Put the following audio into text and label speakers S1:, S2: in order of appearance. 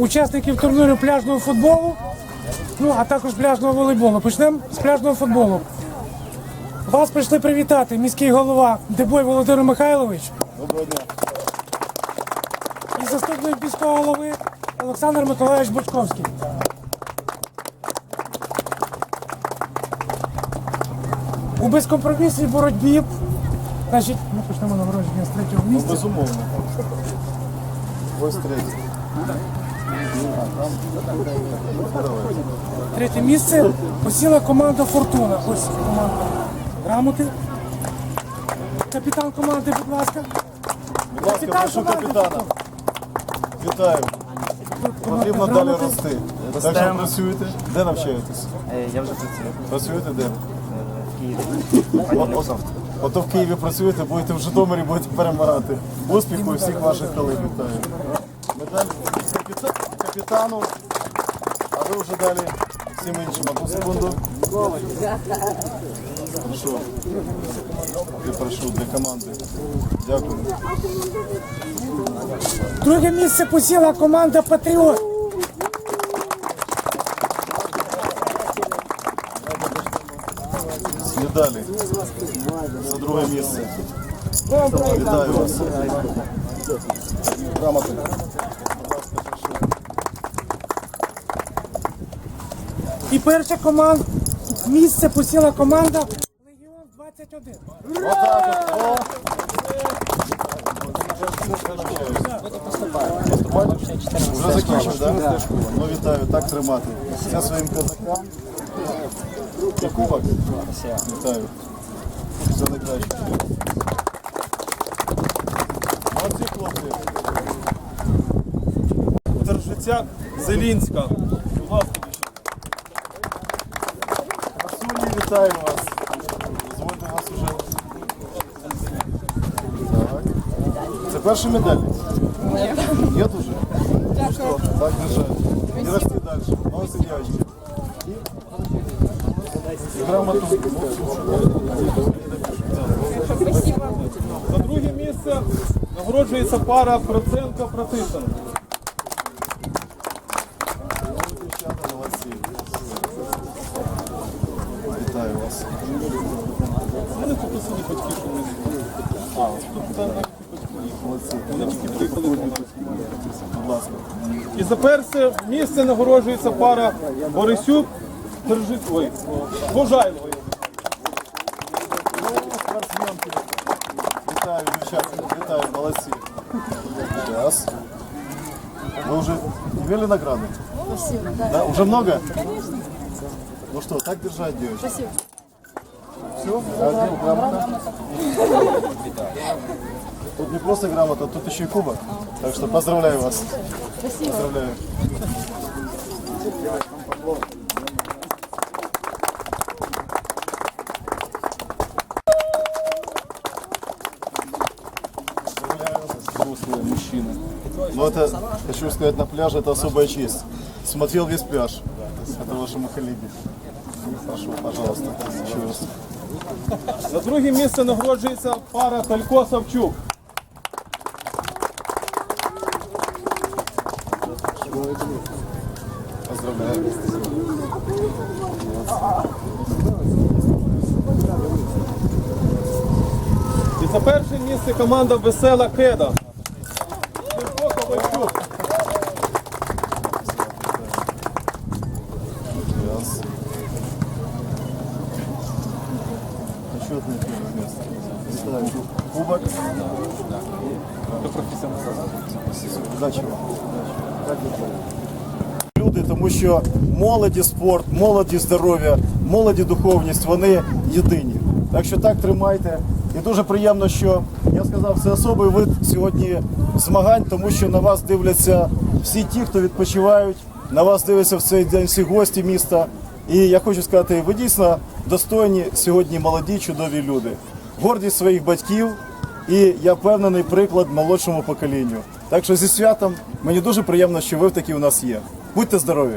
S1: учасників турніру пляжного футболу, ну а також пляжного волейболу. Почнемо з пляжного футболу. Вас прийшли привітати міський голова Дебой Володимир Михайлович
S2: Доброго дня.
S1: і заступник міського голови Олександр Миколаївич Бочковський. У безкомпромісній боротьбі, значить, ми почнемо нагородження з третього місця.
S2: Безумовно. Ось третій.
S1: Третє місце посіла команда Фортуна. Ось команда грамоти. Капітан команди, будь ласка.
S2: Будь ласка,
S1: Капітан
S2: прошу капітана. Вітаю. Потрібно далі рости. Так що працюєте? Де навчаєтесь?
S3: Е, Я вже працюю
S2: Працюєте де?
S3: в Києві.
S2: От- от- Ото в Києві працюєте, будете в Житомирі, будете перемирати. Успіху і всіх ваших колег вітаю. Капітану, а ви вже далі всім іншим. Одну секунду. Прошу. Я прошу для команди. Дякую.
S1: Друге місце посіла команда Патріот.
S2: Медалі за друге місце. Вітаю вас. Грамоти.
S1: І перша команда місце посіла команда Легіон 21.
S2: Отак от. О. Вже закінчив, так? Ну вітаю, так тримати. Це своїм козакам. І кубок. Вітаю. Все найкраще. Молодці хлопці.
S4: Держицяк Зелінська. Будь ласка,
S2: вітаю вас. Дозвольте вас уже. Так. Це перша медаль? Нет. Нет уже? Ну что, так держать. И расти дальше. Молодцы, девочки. И, и грамоту.
S4: За друге місце нагороджується пара Проценко Протишин.
S2: Дівчата, молодці. Вітаю вас.
S4: У мене тут усі батьки, що ми тут там
S2: Молодці.
S4: вони тільки приїхали.
S2: Будь ласка.
S4: І за перше місце нагороджується пара Борисюк Держит... Ой, Божайло.
S2: Вітаю, дівчата. Вітаю, молодці. Сейчас. Вы уже имели награды?
S5: Спасибо, да.
S2: Да, уже много? Конечно. Ну что, так держать, девочки.
S5: Спасибо.
S2: Все, один грамота. Тут не просто грамота, тут еще и кубок. Так что поздравляю вас.
S5: Спасибо.
S2: Поздравляю. Взрослые мужчины. Но это, хочу сказать, на пляже это особая честь. Смотрел весь пляж. Это вашему коллеге. Прошу, пожалуйста, еще раз.
S4: За друге місце нагороджується пара Талько Савчук.
S2: Поздравляю.
S4: І за перше місце команда Весела Кеда.
S2: Первое место. Ставим кубок. Удачі вам. Люди, тому що молоді спорт, молоді здоров'я, молоді духовність, вони єдині. Так що так тримайте. І дуже приємно, що я сказав, це особий вид сьогодні змагань, тому що на вас дивляться всі ті, хто відпочивають, на вас дивляться в цей день всі гості міста. І я хочу сказати, ви дійсно достойні сьогодні молоді, чудові люди. Гордість своїх батьків, і я впевнений приклад молодшому поколінню. Так що зі святом мені дуже приємно, що ви такі у нас є. Будьте здорові!